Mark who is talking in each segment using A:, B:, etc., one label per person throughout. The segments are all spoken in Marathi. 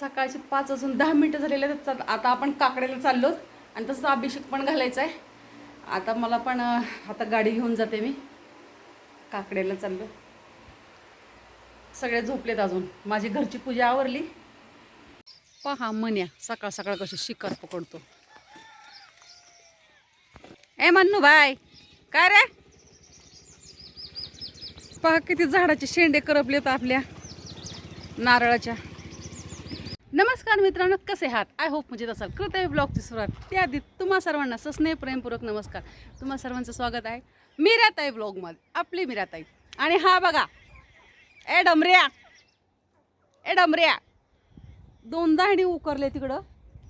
A: सकाळचे पाच अजून दहा मिनटं झालेले आहेत. तर आता आपण काकड्याला चाललो आणि तसं अभिषेक पण घालायचा आहे. आता मला पण आता गाडी घेऊन जाते मी. काकड्याला चाललो. सगळे झोपलेत अजून. माझी घरची पूजा आवरली. पहा मन्या सकाळ सकाळ कशी शिकार पकडतो. ए मन्नू बाय. काय रे? पहा किती झाडाचे शेंडे करपलेत आपल्या नारळाच्या. नमस्कार मित्रांनो कसे आहात? आय होप म्हणजे असाल. कृतय ब्लॉगची सुरुवात त्याआधी तुम्हा सर्वांना सस्नेह प्रेमपूर्वक नमस्कार. तुम्हा सर्वांचं स्वागत आहे मीराताई ब्लॉगमध्ये आपली मीराताई. आणि हा बघा ए डमऱ्या ए डमऱ्या. दोनदा आणि उकरले तिकडं.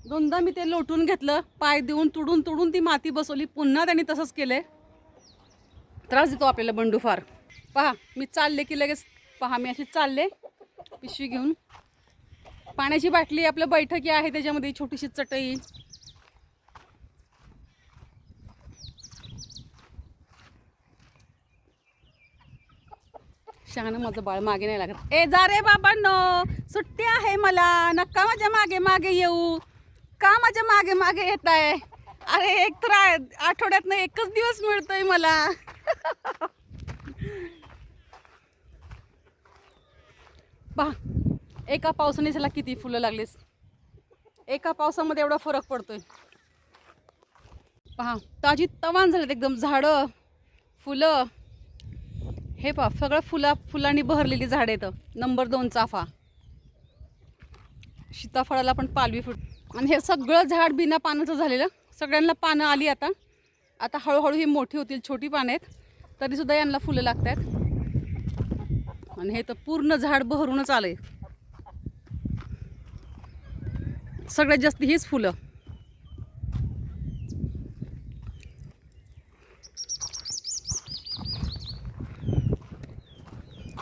A: दोनदा मी ते लोटून घेतलं पाय देऊन तुडून तुडून ती माती बसवली पुन्हा त्यांनी तसंच केलंय. त्रास देतो आपल्याला बंडू फार. पहा मी चालले की लगेच पहा मी अशी चालले पिशवी घेऊन. पाण्याची बाटली आपलं बैठकी आहे त्याच्यामध्ये छोटीशी चटई. शहाणं माझं बाळ मागे नाही लागत. ए जा रे बाबांनो सुट्टी आहे मला. नक्का माझ्या मागे मागे येऊ. का माझ्या मागे मागे येत आहे अरे एक तर आठवड्यातनं एकच दिवस मिळतोय मला. पहा एका पावसाने त्याला किती फुलं लागलीस? एका पावसामध्ये एवढा फरक पडतोय. पहा ताजी तवान झालेत एकदम झाडं फुलं. हे पहा सगळं फुला फुलांनी बहरलेली झाडं येतं नंबर दोन चाफा. सीताफळाला पण पालवी फुट आणि हे सगळं झाड बिना पानाचं झालेलं. सगळ्यांना पानं आली आता. आता हळूहळू ही मोठी होतील छोटी पानं आहेत. तरीसुद्धा यांना फुलं लागत आहेत आणि हे तर पूर्ण झाड बहरूनच आलं आहे सगळ्यात जास्त हीच फुलं.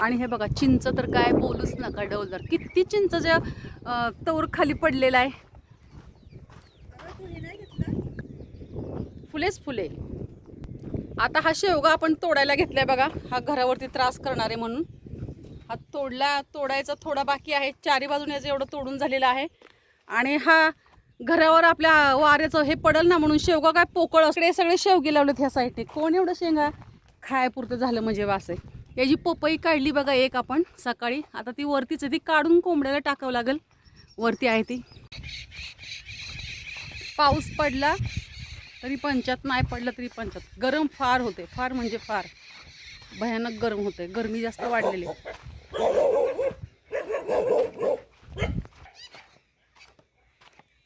A: आणि हे बघा चिंच तर काय बोलूच नका डौलदार. किती चिंच ज्या तवर खाली पडलेला आहे. फुलेच फुले. आता हा शेवगा आपण तोडायला घेतलाय बघा. हा घरावरती त्रास करणार आहे म्हणून. हा तोडला तोडायचा थोडा बाकी आहे. चारी बाजूने याचं एवढं तोडून झालेलं आहे. आणि हा घरावर आपल्या वाऱ्याचं हे पडल ना म्हणून शेवगा काय पोकळ असते सगळे शेवगे लावलेत ह्या साईडने कोण एवढं शेंगा? खायापुरतं झालं म्हणजे वास आहे. याची पपई काढली बघा एक आपण सकाळी. आता ती वरतीच ती काढून कोंबड्याला टाकावं लागेल. वरती आहे ती. पाऊस पडला तरी पंचात नाही पडलं तरी पंचात. गरम फार होते. फार म्हणजे फार. भयानक गरम होते. गरमी जास्त वाढलेली आहे.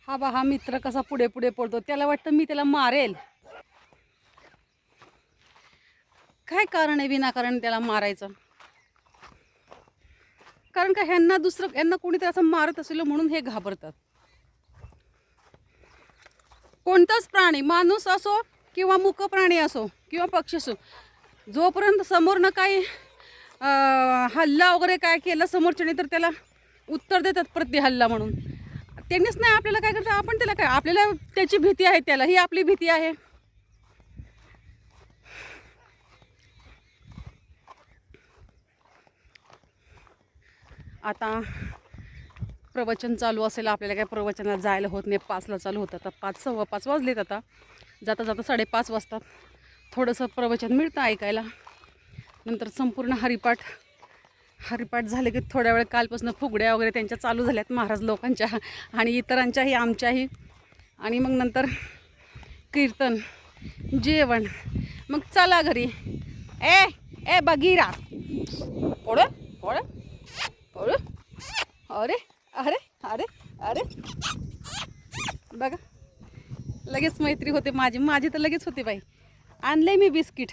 A: हा बा हा मित्र कसा पुढे पुढे पडतो त्याला वाटतं मी त्याला मारेल. काय कारण आहे विनाकारण त्याला मारायचं? कारण का ह्यांना दुसरं यांना कोणीतरी असं मारत असेल म्हणून हे घाबरतात. कोणताच प्राणी माणूस असो किंवा मुक प्राणी असो किंवा पक्षी असो जोपर्यंत समोरनं काही हल्ला वगैरे काय केलं समोरच्याने तर त्याला उत्तर देतात प्रति हल्ला म्हणून. त्यांनीच नाही आपल्याला काय करतं आपण त्याला काय आपल्याला त्याची भीती आहे त्याला ही आपली भीती आहे. आता प्रवचन चालू असेल आपल्याला काय प्रवचनाला जायला होत नाही पाचला चालू होतं आता पाच सव्वा पाच वाजलेत आता. जाता जाता साडेपाच वाजतात. थोडंसं प्रवचन मिळतं ऐकायला. नंतर संपूर्ण हरिपाठ हरिपाठ झाले की थोड्या वेळ कालपासून फुगड्या वगैरे त्यांच्या चालू झाल्यात महाराज लोकांच्या. आणि इतरांच्याही आमच्याही. आणि मग नंतर कीर्तन जेवण. मग चला घरी. ए ए बगीरा ओळ ओळ ओळ. अरे अरे अरे अरे. बघा लगेच मैत्री होते माझी. माझी तर लगेच होती बाई. आणले मी बिस्किट.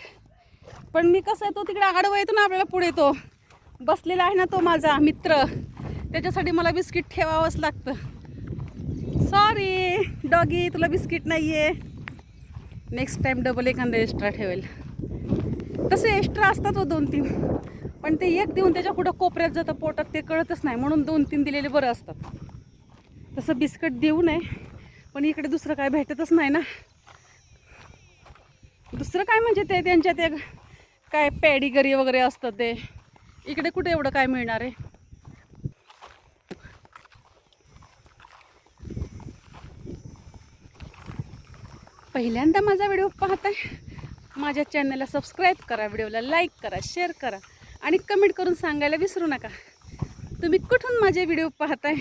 A: पण मी कसं येतो तिकडे आडवा येतो ना आपल्याला पुढे तो. बसलेला आहे ना तो माझा मित्र. त्याच्यासाठी मला बिस्किट ठेवावंच लागतं. सॉरी डॉगी तुला बिस्किट नाही आहे नेक्स्ट टाईम डबल एखादा एक्स्ट्रा ठेवेल. तसे एक्स्ट्रा असतात हो दोन तीन. पण ते एक देऊन त्याच्या कुठं कोपऱ्यात जातं पोटात ते कळतच नाही. म्हणून दोन तीन दिलेले बरं असतात. तसं बिस्किट देऊ नये. पण इकडे दुसरं काय भेटतच नाही ना. दुसरं काय म्हणजे ते त्यांच्या ते काय पॅडीगरी वगैरे असतं ते. इकडे कुठे एवढं काय मिळणार आहे? पहिल्यांदा माझा व्हिडिओ पाहत आहे माझ्या चॅनलला सबस्क्राईब करा व्हिडिओला लाईक करा शेअर करा आणि कमेंट करून सांगायला विसरू नका. तुम्ही कुठून माझे व्हिडिओ पाहताय?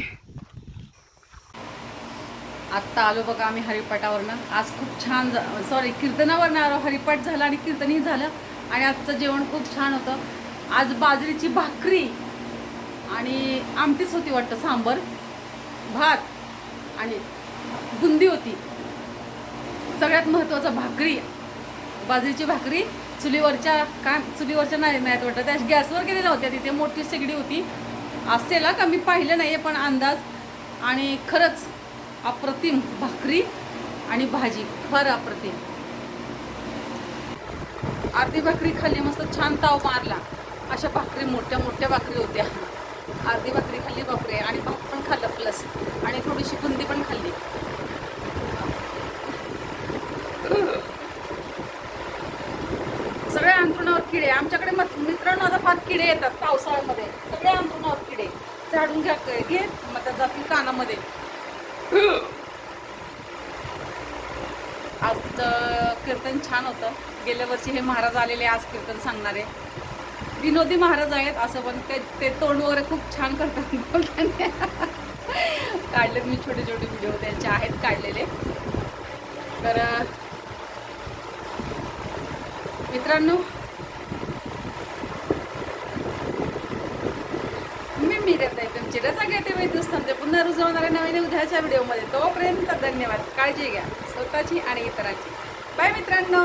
A: आत्ता आलो बघा आम्ही हरिपाठावरनं आज खूप छान सॉरी कीर्तनावरनं आलो. हरिपाठ झाला आणि कीर्तनही झालं. आणि आजचं जेवण खूप छान होतं. आज बाजरीची भाकरी आणि आमटीच होती वाटतं सांबर भात आणि बुंदी होती. सगळ्यात महत्त्वाचं भाकरी बाजरीची भाकरी चुलीवरच्या काय चुलीवरच्या नाही नाहीत वाटतं त्या गॅसवर गेलेल्या होत्या तिथे मोठी शेगडी होती. असेल का मी पाहिलं नाही आहे पण अंदाज. आणि खरंच अप्रतिम भाकरी आणि भाजी फार अप्रतिम. अर्धी भाकरी खाल्ली मस्त छान ताव मारला. अशा भाकरी मोठ्या मोठ्या भाकरी होत्या. अर्धी भाकरी खाल्ली बापरे आणि भात पण खाल्लं प्लस आणि थोडीशी बुंदी पण खाल्ली. सगळ्या अंथरुणावर किडे. आमच्याकडे मित्रांनो आता फार किडे येतात पावसाळ्यामध्ये. सगळ्या अंथरुणावर किडे. झाडून घ्या घे मग त्या जातील कानामध्ये. आज कीर्तन छान होतं. गेल्या वर्षी हे महाराज आलेले आज कीर्तन सांगणारे. विनोदी महाराज आहेत असं पण ते ते तोंड वगैरे खूप छान करतात बोलताना. काढलेत मी छोटे छोटे व्हिडिओ त्यांचे आहेत काढलेले. तर मित्रांनो मी मी आहे तुमची रजा घेते मी ते पुन्हा रुजवणाऱ्या नवीन उद्याच्या व्हिडिओमध्ये तोपर्यंत धन्यवाद. काळजी घ्या. स्वतःची आणि इतरांची. बाय मित्रांनो.